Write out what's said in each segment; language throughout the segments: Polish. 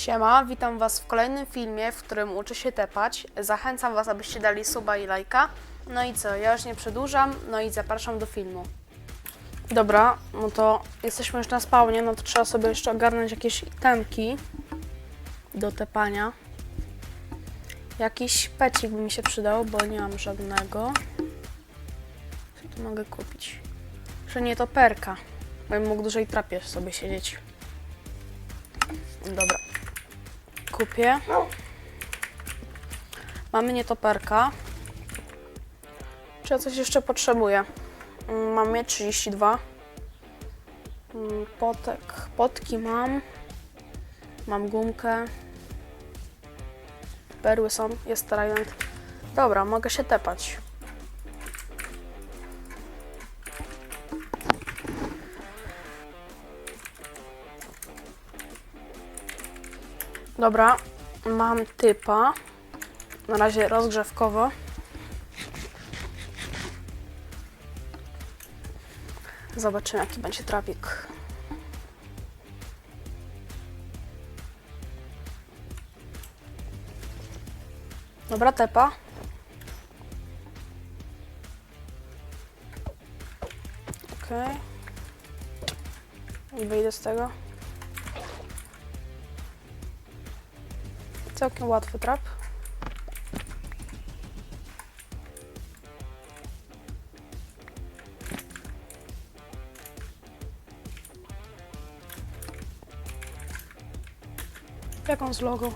Siema, witam Was w kolejnym filmie, w którym uczę się tepać. Zachęcam Was, abyście dali suba i lajka. No i co, ja już nie przedłużam, no i zapraszam do filmu. Dobra, no to jesteśmy już na spawnie, no to trzeba sobie jeszcze ogarnąć jakieś itemki do tepania. Jakiś pecik by mi się przydał, bo nie mam żadnego. Co tu mogę kupić? Że nie to perka, bym mógł dłużej trapie sobie siedzieć. Dobra. Kupię. Mamy nietoperka. Czy ja coś jeszcze potrzebuję? Mm, Mam je 32. Mm, Potek. Potki mam. Mam gumkę. Perły są. Jest trident. Dobra, mogę się tepać. Dobra, mam typa. Na razie rozgrzewkowo. Zobaczymy, jaki będzie trafik. Dobra, tepa. Okej. I wyjdę z tego. Całkiem łatwy trap. Jak on z logo?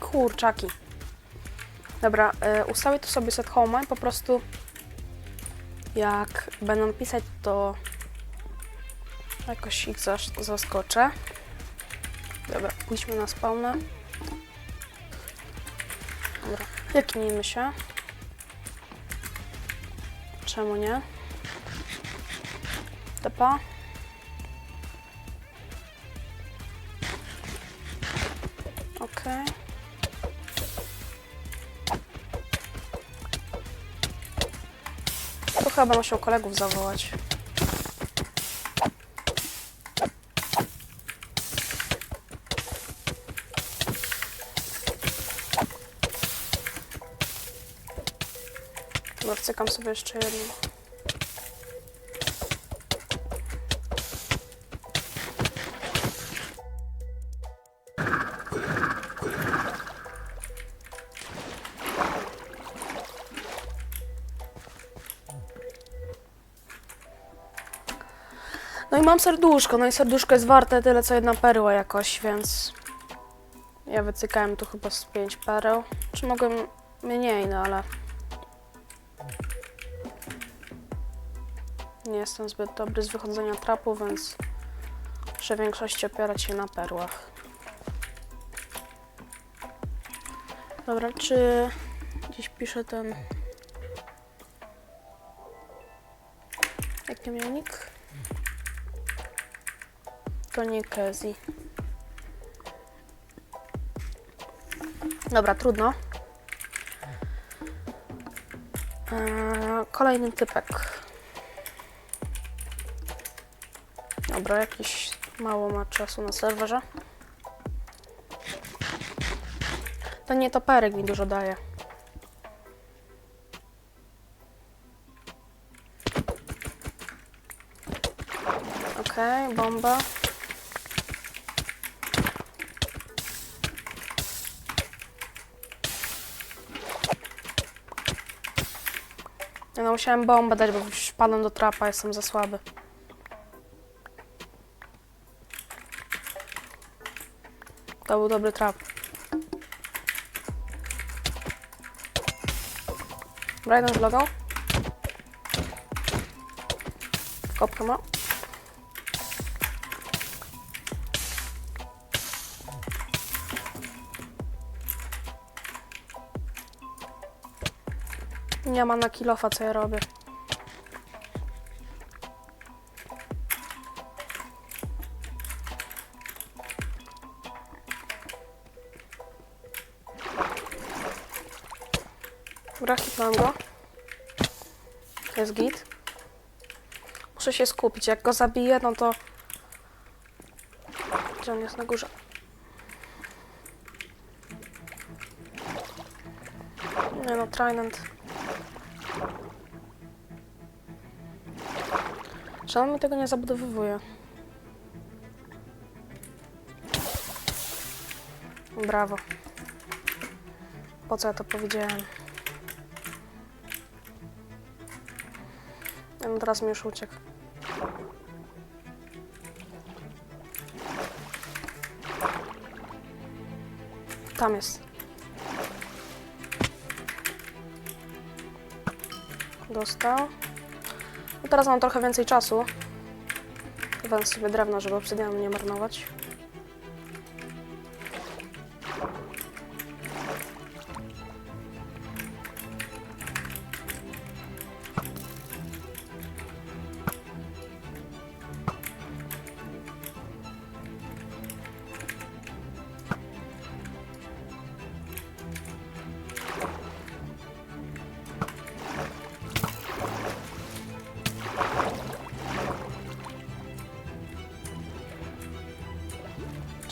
Kurczaki. Dobra, y, ustawię tu sobie set home po prostu jak będą pisać, to jakoś ich zas- zaskoczę. Dobra, pójdźmy na spawnę. Dobra, kliknijmy się. Czemu nie? Tepa. Okej. To chyba musiał kolegów zawołać. Wcykam sobie jeszcze jedno. No i mam serduszko, no i serduszko jest warte tyle co jedna perła jakoś, więc ja wycykałem tu chyba z pięć pereł. Czy mogłem mniej, no ale nie jestem zbyt dobry z wychodzenia trapu, więc w większości opierać się na perłach. Dobra, czy gdzieś pisze ten jaki miał nick? To nie Kezi. Dobra, trudno. Eee, kolejny typek. Dobra, jakiś mało ma czasu na serwerze. To nie toperek mi dużo daje. Okej, bomba. Ja no, musiałem bombę dać, bo już wpadłem do trapa, jestem za słaby. To był dobry trap. Brayden zlogał. Kopkę ma. Nie ma na kilofa, co ja robię. Dobra, hitnąłem go. Jest git. Muszę się skupić. Jak go zabiję, no to... Gdzie on jest na górze? Nie no, Trident. Czy mi tego nie zabudowywuje? Brawo. Po co ja to powiedziałem? No teraz mi już uciekł. Tam jest. Dostał. No teraz mam trochę więcej czasu. Wezmę sobie drewno, żeby obsydianu nie marnować.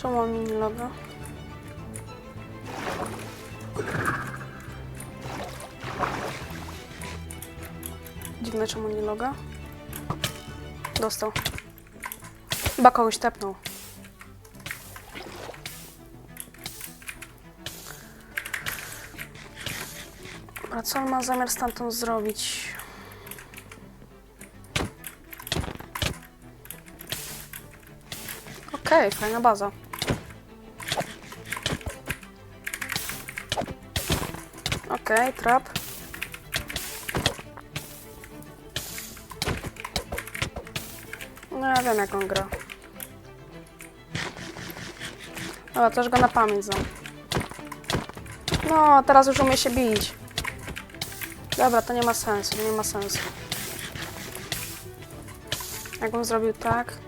Czemu mam mini logo? Dziwne, czemu nie loga? Dostał. Chyba kogoś tepnął. A co on ma zamiar stamtąd zrobić? Okej, fajna baza. Okej, trap. No ja wiem jak on gra. Dobra, też go na pamięć. No, teraz już umie się bić. Dobra, to nie ma sensu, nie ma sensu. Jakbym zrobił tak...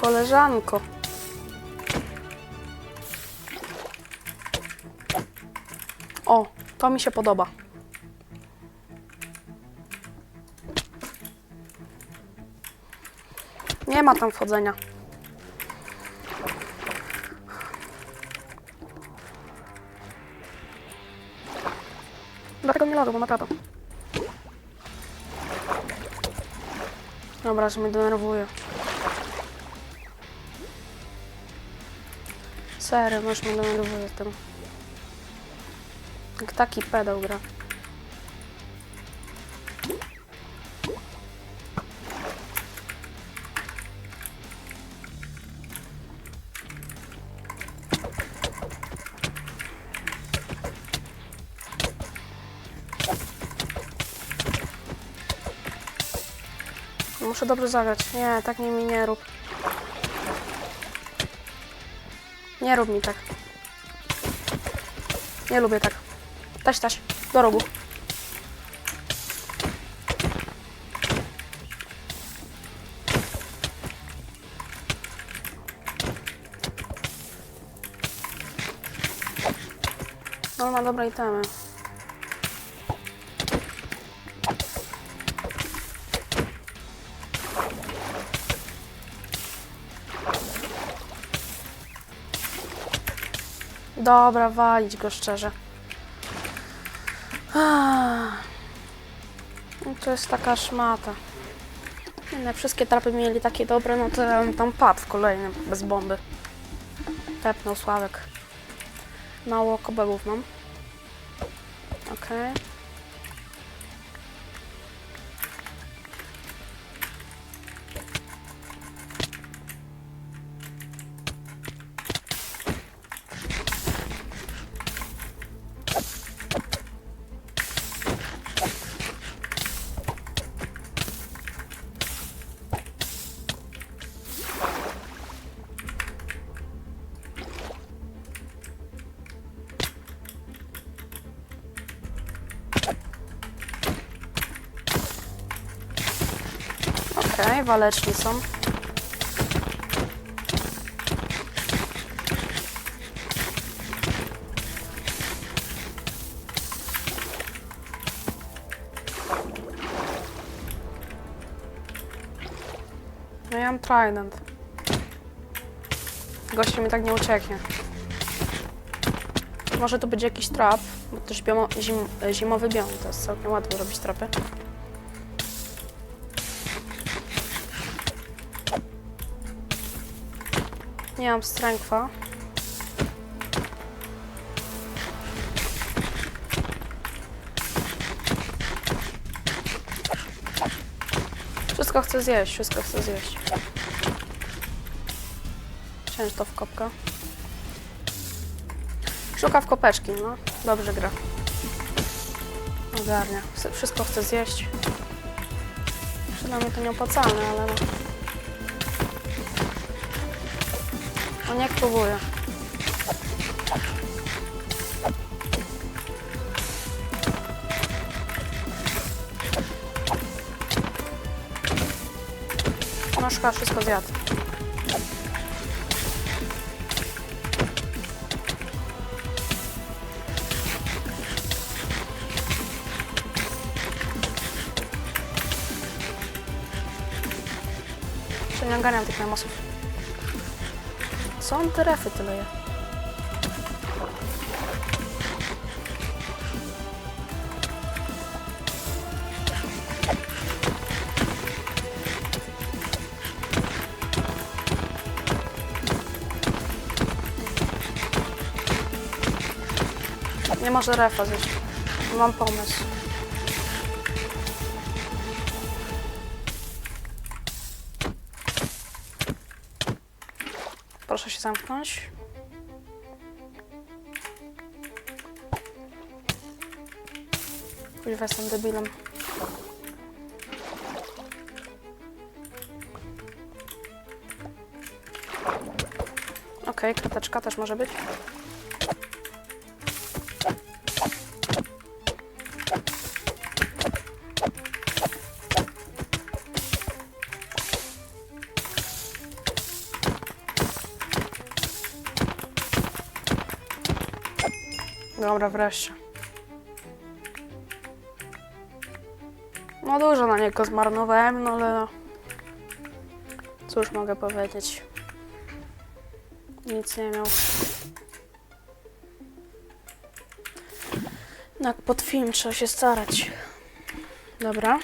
koleżanko. O, to mi się podoba. Nie ma tam wchodzenia. Dlatego nie logę, bo naprawdę. Dobra, że mnie denerwuje. Serio, masz mnie denerwuje tym. Jak taki pedał gra. Muszę dobrze zagrać. Nie, tak nie mi nie rób. Nie rób mi tak. Nie lubię tak. Taś, taś, do rogu. No, ma dobre itemy. Dobra, walić go szczerze. No to jest taka szmata. Nie, no, wszystkie trapy mieli takie dobre, no to ja bym tam padł w kolejnym, bez bomby. Tepnął Sławek. Mało kobelów mam. Okej. Okej, waleczni są. No ja mam trident. Gościu mi tak nie ucieknie. Może to będzie jakiś trap, bo biomo, zim, zimowy biom, to jest całkiem łatwo robić trapy. Nie mam strengtha. Wszystko chcę zjeść, wszystko chcę zjeść. Wziąć to w kopkę. Szuka w kopeczki, no. Dobrze gra. Ogarnia. Wsz- Wszystko chce zjeść. Przynajmniej to nieopłacalne, ale no. No niech próbuje. No szkoda, wszystko zjadł. Ogarniam tych namosów. Co on te refy tyle je? Nie może refa zjeść. Mam pomysł. Proszę się zamknąć. Kuźwa, jestem debilem. Okej, krateczka też może być. Dobra, wreszcie. No dużo na niego zmarnowałem, no ale no. Cóż mogę powiedzieć. Nic nie miał. Jak pod film trzeba się starać. Dobra.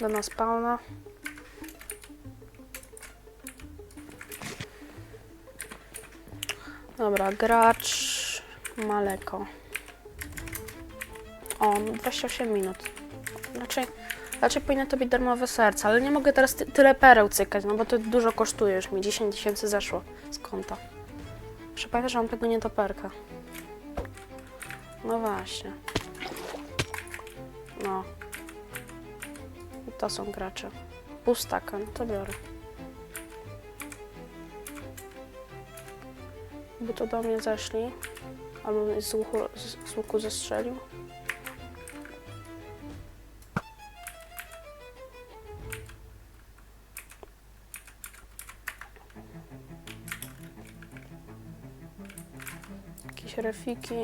Do nas pełna. Dobra, gracz Maleko. O, 28 minut. Raczej, raczej powinno to być darmowe serce, ale nie mogę teraz ty, tyle pereł cykać, no bo to dużo kosztuje już mi. 10 tysięcy zeszło z konta. Muszę pamiętać, że mam tego nietoperka. No właśnie. No. I to są gracze. Pustaka, no to biorę. by to do mnie zeszli, albo mnie z łuku, z, łuku zestrzelił. Jakieś refiki.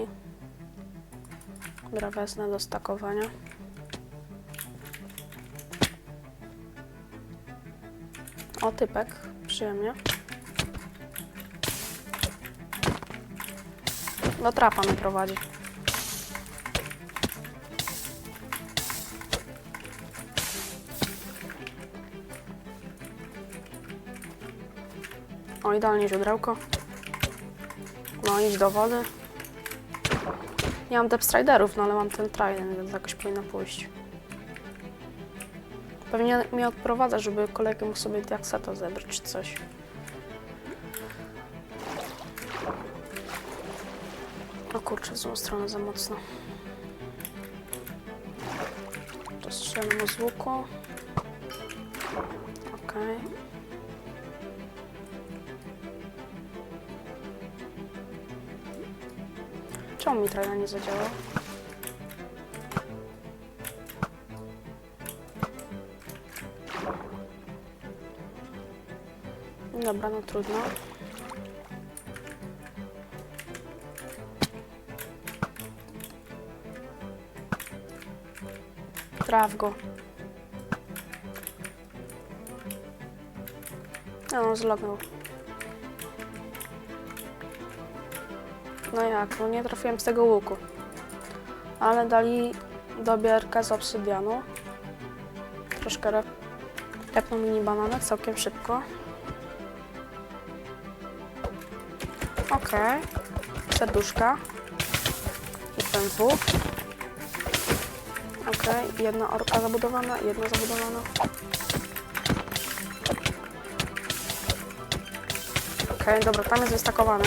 Dobra, do stakowania. O, typek. Przyjemnie. Do trapa mnie prowadzi. O, idealnie źródełko. No, idź do wody. Nie mam depth striderów, no ale mam ten trident, więc jakoś powinno pójść. Pewnie mnie odprowadza, żeby kolega mógł sobie diakseta zebrać czy coś. O kurczę, złą stronę za mocno. Dostrzelmy mu z łuku. Okej. Okay. Czemu mi trochę nie zadziałał? Dobra, no trudno. Traf go. No, zlognął. No jak, no nie trafiłem z tego łuku. Ale dali dobierkę z obsydianu. Troszkę re- tepnął mini bananek całkiem szybko. Okej. Serduszka. I pędzu. Okej, jedna orka zabudowana, jedna zabudowana. Okej, dobra, tam jest wystakowany.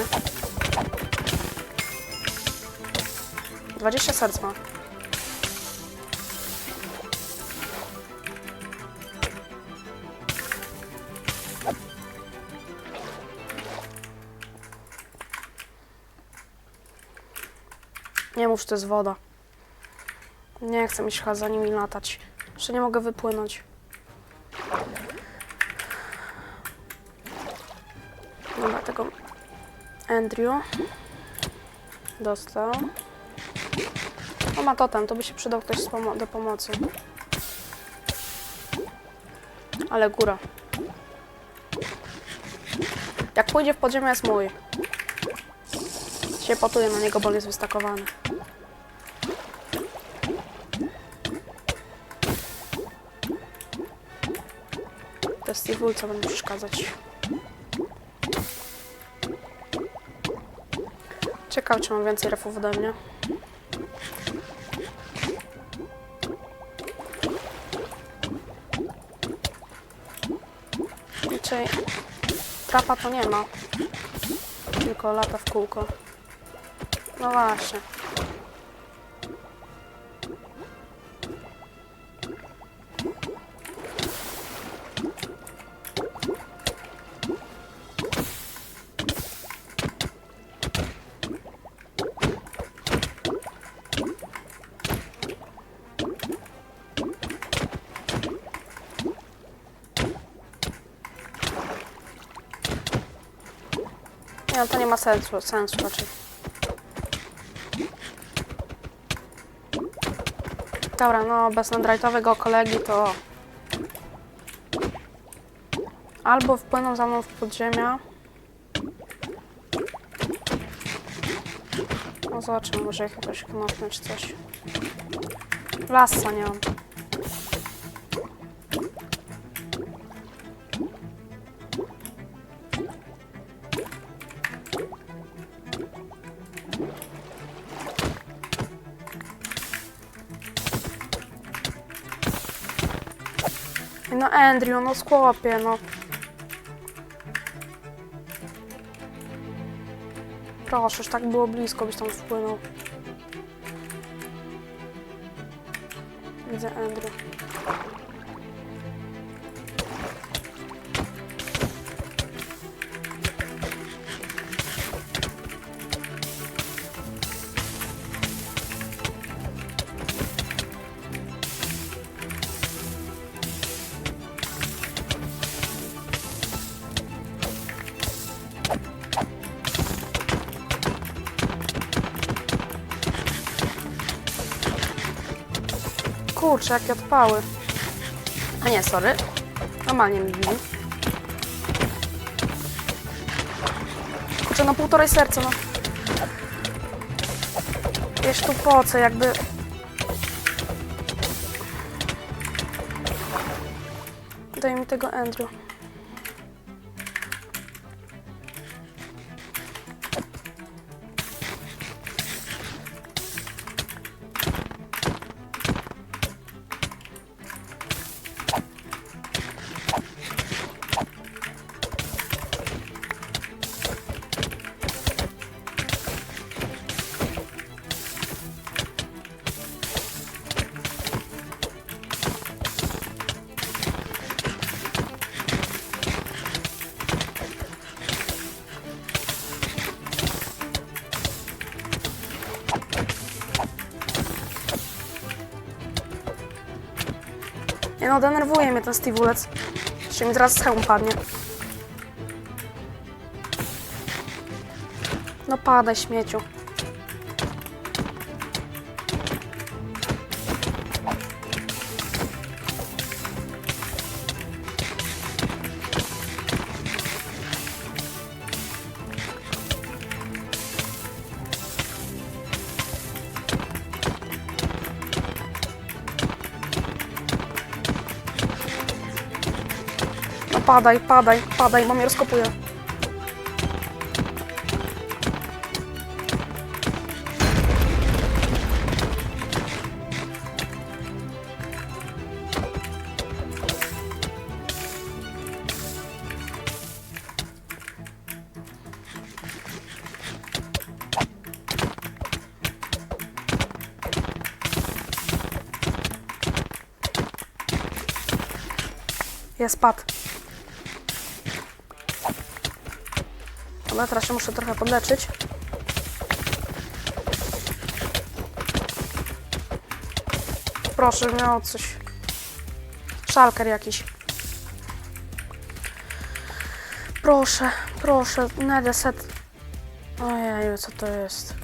20 serc ma. Nie mów, że to jest woda. Nie chcę mi się za nimi latać. Jeszcze nie mogę wypłynąć. Dobra, tego Andrew dostał. O, ma totem, to by się przydał ktoś pomo- do pomocy. Ale góra. Jak pójdzie w podziemie, jest mój. Się potuję na niego, bo on jest wystakowany. To jest Steve co będą przeszkadzać. Ciekaw, czy mam więcej refów ode mnie. Raczej trapa to nie ma. Tylko lata w kółko. No właśnie. Nie, to nie ma sensu, sensu raczej. Dobra, no bez netherite'owego kolegi to... Albo wpłyną za mną w podziemia. No zobaczymy, może ich jakoś knopnę czy coś. Lasa nie mam. No Andrew, no skłopie, no. Proszę, już tak było blisko, byś tam wpłynął. Widzę Andrew. Kurczę, jakie odpały. A nie, sorry. Normalnie mi bili. Kurczę, no półtorej serca, no. Wiesz tu po co, jakby... Daj mi tego Andrew. denerwuje mnie ten Steve'ulec. Czy mi teraz hełm padnie. No padaj, śmieciu. Padaj, padaj, padaj, bo mnie rozkopuje. Jest pad. Dobra, teraz się muszę trochę podleczyć. Proszę, miał coś. Szalker jakiś. Proszę, proszę, Nedeset. Ojej, co to jest?